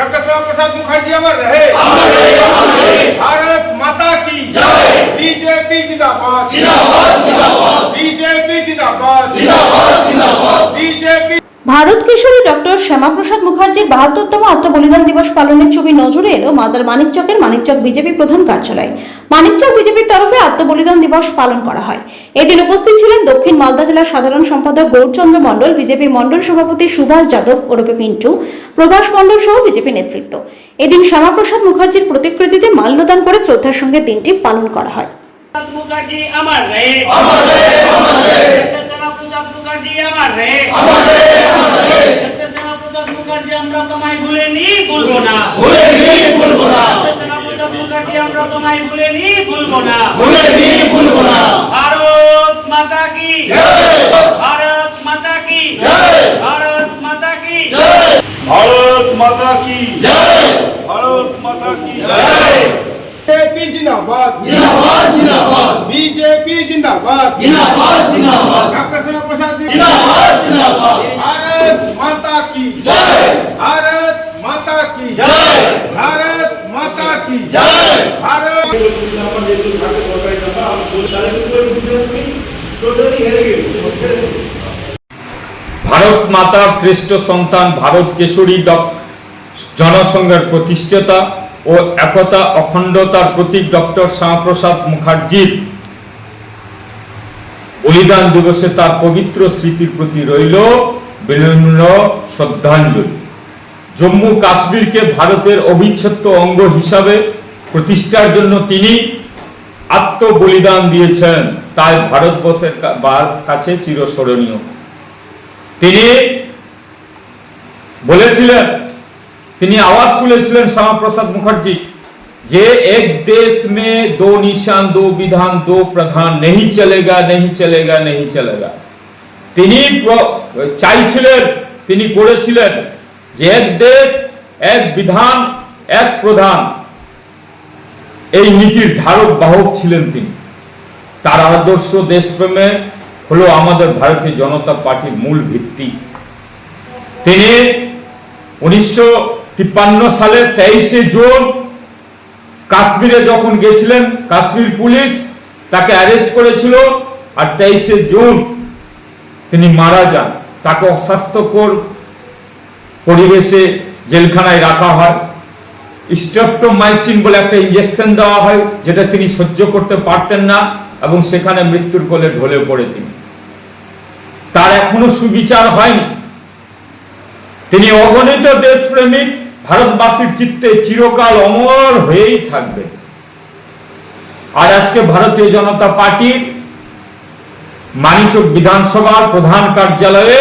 Doctor Shyama Prasad Mukherjee अमर रहे। भारत माता की बीजेपी जिंदाबाद। बीजेपी जिंदाबाद। बीजेपी ভারত কিশোরী ডক্টর শ্যামাপ্রসাদ মুখার্জির বাহাত্তরতম আত্মবলিদান দিবস পালনের ছবি নজরে এলো মাদার মানিকচকের মানিকচক বিজেপি প্রধান কার্যালয়। মানিকচক বিজেপির তরফে আত্মবলিদান দিবস পালন করা হয়। এদিন উপস্থিত ছিলেন দক্ষিণ মালদা জেলার সাধারণ সম্পাদক গৌরচন্দ্র মণ্ডল বিজেপি মণ্ডল সভাপতি সুভাষ যাদব ওরফে পিন্টু প্রভাস মণ্ডল সহ বিজেপি নেতৃত্ব। এদিন শ্যামাপ্রসাদ মুখার্জির প্রতিকৃতিতে মাল্যদান করে শ্রদ্ধার সঙ্গে দিনটি পালন করা হয়। মুখার্জি আমার আমার আমার মুখার্জি আমার আমার যে আমরা তোমায় ভুলেনি ভুলবো না। ভুলবো না। মুখার্জি আমরা তোমায় ভুলবো না। ভুলবো না। ভারত মাতা কি? ভারত মাতা কি? ভারত মাতা কি? ভারত মাতা কি? ভারত মাতা কি? জিন্দাবাদ। জিন্দাবাদ জিন্দাবাদ। বিজেপি জিন্দাবাদ। জিন্দাবাদ জিন্দাবাদ। ভারত মাতার শ্রেষ্ঠ সন্তান ভারত কেশরী ডক- জনসংঘের প্রতিষ্ঠাতা ও একতা অখণ্ডতার প্রতীক ডক্টর শ্যামাপ্রসাদ মুখার্জির বলিদান দিবসে তার পবিত্র স্মৃতির প্রতি রইল বিনম্র শ্রদ্ধাঞ্জলি। জম্মু কাশ্মীরকে ভারতের অবিচ্ছেদ্য অঙ্গ হিসাবে প্রতিষ্ঠার জন্য তিনি আত্মবলিদান দিয়েছেন। তাই ভারতবর্ষের কাছে চিরস্মরণীয়। তিনি বলেছিলেন, তিনি আওয়াজ তুলেছিলেন শ্যামাপ্রসাদ মুখার্জি যে এক দেশ মে দো নিশান, দো বিধান, দো প্রধান নেই চলেগা নেই চলেগা নেই চলেগা। তিনি চাইছিলেন, তিনি করেছিলেন যে এক দেশ, এক বিধান, এক প্রধান এই নীতির ধারক বাহক ছিলেন তিনি। তার আদর্শ দেশপ্রেমে হলো আমাদের ভারতীয় জনতা পার্টির মূল ভিত্তি। তিনি উনিশশো তিপ্পান্ন সালে তেইশে জুন কাশ্মীরে যখন গেছিলেন, কাশ্মীর পুলিশ তাকে অ্যারেস্ট করেছিল আর তেইশে জুন তিনি মারা যান। তাকে অস্বাস্থ্যকর পরিবেশে জেলখানায় রাখা হয়। স্ট্রেপ্টোমাইসিন বলে একটা ইঞ্জেকশন দেওয়া হয়, যেটা তিনি সহ্য করতে পারতেন না এবং সেখানে মৃত্যুর কোলে ঢলে পড়ে তিনি। তার এখনও সুবিচার হয়নি। তিনি অগণিত দেশপ্রেমিক, ভারতবাসীর চিত্তে চিরকাল অমর হয়েই থাকবে আর আজকে ভারতীয় জনতা পার্টির মানিচক বিধানসভার প্রধান কার্যালয়ে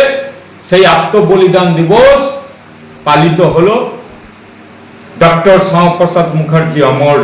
সেই আত্মবলিদান দিবস পালিত হলো। ডক্টর শ্যামাপ্রসাদ মুখার্জি অমর